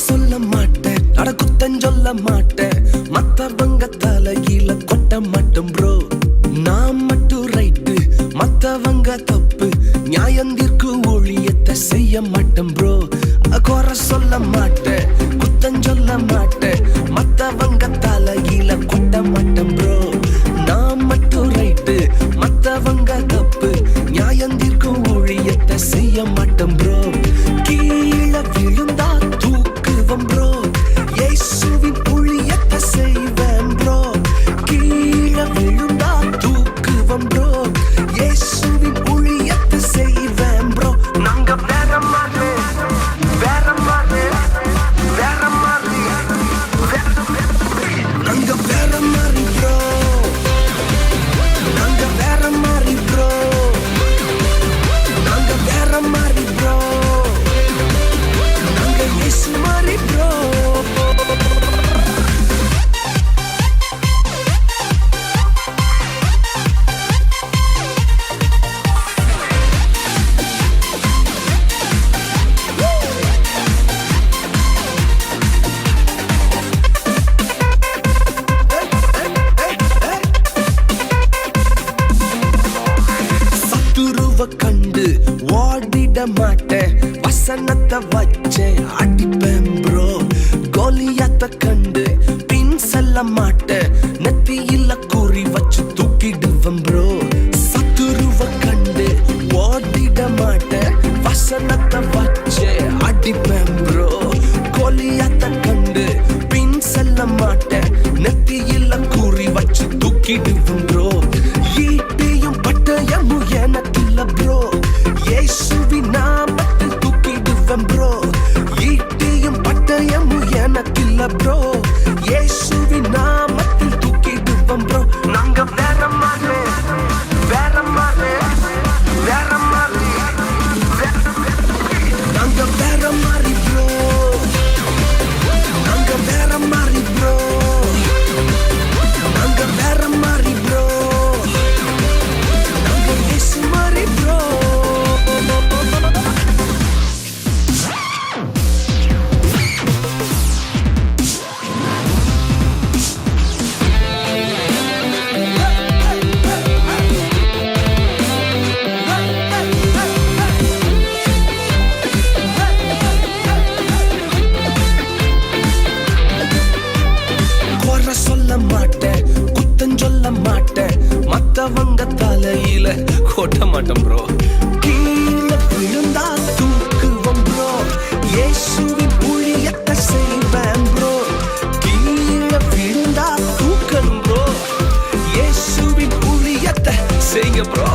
சொல்ல மாட்டேன் அட குத்தம் சொல்ல மாட்டேன். மத்தவங்க மத்தவங்க தப்பு. நியாயந்திற்கு ஒழியத்தை செய்ய மாட்டேன் ப்ரோ குறை சொல்ல மாட்டேன் குத்தம் சொல்ல மாட்டேன். மத்தவங்க தலையில குட்ட மாட்டேன் ப்ரோ நான் மட்டும் ரைட்டு மத்தவங்க தப்பு. நியாயந்திற்கு ஒழியத்தை செய்ய மாட்டேன் ப்ரோ கண்டு வாடிட மாட்டேன். வசனத்தை வச்சு பின் மாட்ட. மாட்டேன் நெத்தியில குறி வச்சு தூக்கிடுவேன் ப்ரோ சத்துருவ கண்டு ஓடிட மாட்ட வசனத்தை வச்சு அடிப்பேன் ப்ரோ கோலியாத்த கண்டு பின் செல்ல மாட்ட நெத்தியில கூறி வச்சு தூக்கிடுவேன் ப்ரோ ஈட்டியும் பட்டயமும் எனக்குள்ள ப்ரோ இயேசுவின் நாமத்தில் தூக்கிடுவேன் ப்ரோ ஈட்டியும் பட்டயமும் எனக்கில்ல ப்ரோ சுருங்கி புளியத்த செய்வேன் ப்ரோ கீழே விழுந்தா தூக்கணும் ப்ரோ ஏசுவி புளியத்த செய்யுங்க ப்ரோ